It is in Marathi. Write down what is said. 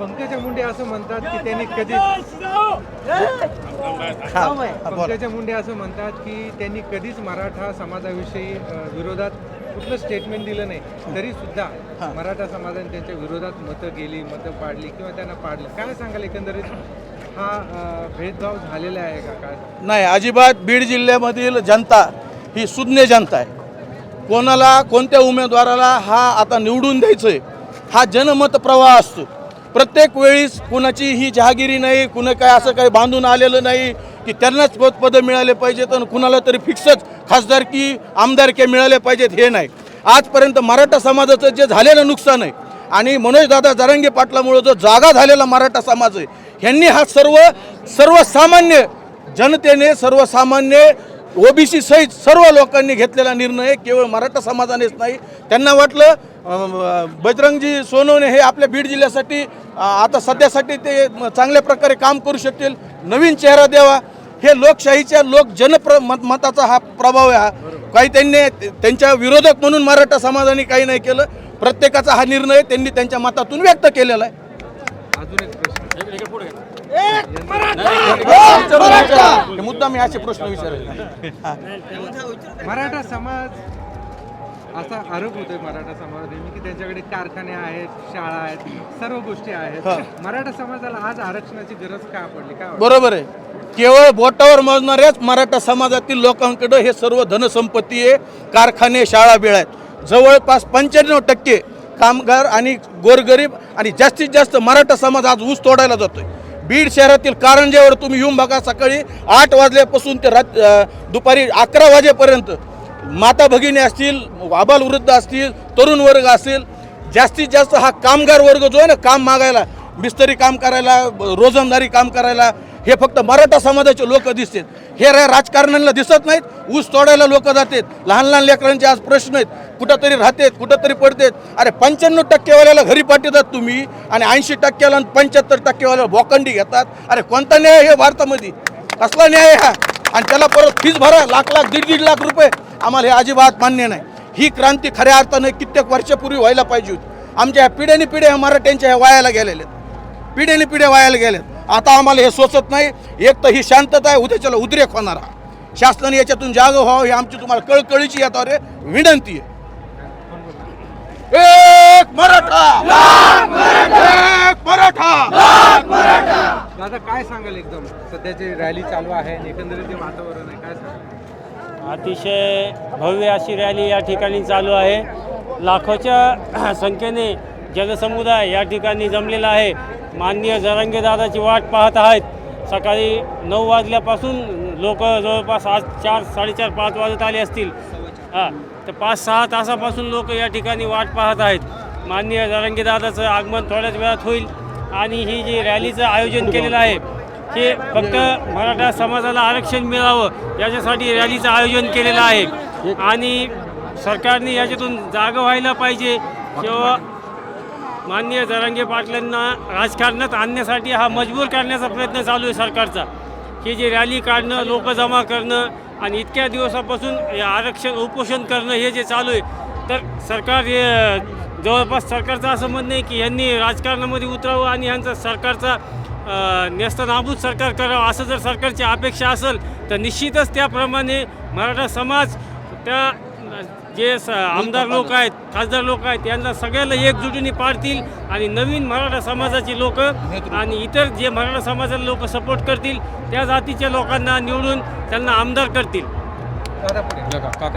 पंकजा मुंडे असं म्हणतात की त्यांनी कधीच. पंकजा मुंडे असं म्हणतात की त्यांनी कधीच मराठा समाजाविषयी अ, विरोधात कुठलं स्टेटमेंट दिलं नाही. तरी सुद्धा हा. मराठा समाजाने त्यांच्या विरोधात मतं गेली मतं पाडली किंवा त्यांना पाडली. काय सांगाल एकंदरीत? हा अ, भेदभाव झालेला आहे का? काय? नाही अजिबात बीड जिल्ह्यामधील जनता ही सुज्ञ जनता आहे. कोणाला कोणत्या उमेदवाराला हा आता निवडून द्यायचं आहे हा जनमत प्रवाह असतो. प्रत्येक वेळीस कुणाची ही जहागिरी नाही कुणं काय असं काही बांधून आलेलं नाही की त्यांनाच पद पदं मिळाले पाहिजेत आणि कुणाला तरी फिक्सच खासदारकी आमदारकी मिळाले पाहिजेत हे नाही. आजपर्यंत मराठा समाजाचं जे झालेलं नुकसान आहे आणि मनोजदादा जरांगे पाटलामुळं जो जागा झालेला मराठा समाज आहे ह्यांनी हा सर्व सर्वसामान्य जनतेने सर्वसामान्य ओबीसी सहित सर्व लोकांनी घेतलेला निर्णय केवळ मराठा समाजानेच नाही. त्यांना वाटलं बजरंगजी सोनवणे हे आपल्या बीड जिल्ह्यासाठी आता सध्यासाठी ते चांगल्या प्रकारे काम करू शकतील. नवीन चेहरा द्यावा. हे लोकशाहीच्या लोक जनप्र मत मताचा हा प्रभाव आहे काही त्यांनी त्यांच्या विरोधक म्हणून मराठा समाजाने काही नाही केलं. प्रत्येकाचा हा निर्णय त्यांनी त्यांच्या मतातून व्यक्त केलेला आहे. अजून एक प्रश्न हे मुद्दा मी असे प्रश्न विचारेल. मराठा समाज असा आरोप होतोय मराठा समाज नेहमी की त्यांच्याकडे कारखाने आहेत शाळा आहेत सर्व गोष्टी. आहेत मराठा समाजाला आज आरक्षणाची गरज का पडली काय वाटतं? बरोबर आहे केवळ बोटावर मोजणाऱ्याच मराठा समाजातील लोकांकडे हे सर्व धनसंपत्ती आहे कारखाने शाळा बिळ आहेत जवळपास पंच्याण्णव टक्के कामगार आणि गोरगरीब आणि जास्तीत जास्त मराठा समाज आज ऊस तोडायला जातोय बीड शहरातील कारंज्यावर तुम्ही येऊन बघा सकाळी आठ वाजल्यापासून ते रात दुपारी अकरा वाजेपर्यंत. माता भगिनी असतील आबाल वृद्ध असतील तरुण वर्ग असेल जास्तीत जास्त हा कामगार वर्ग जो आहे ना काम मागायला मिस्तरी काम करायला रोजंदारी काम करायला हे फक्त मराठा समाजाचे लोक दिसतात. हे रा- राजकारण्यांना दिसत नाहीत ऊस तोडायला लोक जातात. लहान लहान लेकरांचे आज प्रश्न आहेत कुठंतरी राहतात कुठंतरी पडतात. अरे पंच्याण्णव टक्केवाल्याला घरी पाठवतात तुम्ही आणि ऐंशी टक्क्याला आणि पंच्याहत्तर टक्केवाल्याला भोकंडी घेतात. अरे कोणता न्याय हे भारतामध्ये? कसला न्याय हा? आणि त्याला परत फीज भरा लाख लाख दीड दीड लाख रुपये. आम्हाला हे अजिबात मान्य नाही. ही क्रांती खऱ्या अर्थानं कित्येक वर्षापूर्वी व्हायला पाहिजे होती. आमच्या ह्या पिढ्याने पिढ्या ह्या मराठ्यांच्या ह्या वायाला गेलेल्या आहेत. पिढ्याने पिढ्या वायाला गेल्यात आता आम्हाला हे सोचत नाही. एक तर ही शांतता आहे उद्याच्याला उद्रेक होणार आहे. शासनाने याच्यातून जाग व्हावं ही आमची तुम्हाला कळकळीची याच्यावर विनंती आहे. एक मराठा! एक मराठा! दादा काय सांगाल एकदम? सध्याची रॅली चालू आहे आणि एकंदरीत जे वातावरण आहे काय सांगाल? अतिशय भव्य अशी रॅली या ठिकाणी चालू आहे. लाखोच्या संख्येने जनसमुदाय या ठिकाणी जमलेला आहे. माननीय जरांगेदादाची वाट पाहत आहेत. सकाळी नऊ वाजल्यापासून लोक जवळपास आज चार साडेचार पाच वाजत आले असतील. हां तर पाच सहा तासापासून लोक या ठिकाणी वाट पाहत आहेत. माननीय जरांगेदादाचं आगमन थोड्याच वेळात होईल आणि ही जी रॅलीचं आयोजन केलेलं आहे हे फक्त मराठा समाजाला आरक्षण मिळावं याच्यासाठी रॅलीचं आयोजन केलेलं आहे. आणि सरकारने याच्यातून जागं व्हायला पाहिजे किंवा माननीय जरांगे पाटलांना राजकारणात आणण्यासाठी हा मजबूर करण्याचा प्रयत्न चालू आहे सरकारचा. की जे रॅली काढणं लोक जमा करणं आणि इतक्या दिवसापासून आरक्षण उपोषण करणं हे जे चालू आहे तर सरकार हे जवळपास सरकारचं असं म्हणणं आहे की यांनी राजकारणामध्ये उतरावं आणि यांचा सरकारचा अ, नेस्तनाबूत सरकार करावं. असं जर सरकारची अपेक्षा असेल तर निश्चितच त्याप्रमाणे मराठा समाज त्या जे स आमदार लोक आहेत खासदार लोक आहेत यांना सगळ्याला एकजुटीने पाडतील आणि नवीन मराठा समाजाची लोक आणि इतर जे मराठा समाजाला लोक सपोर्ट करतील त्या जातीच्या लोकांना निवडून त्यांना आमदार करतील काका.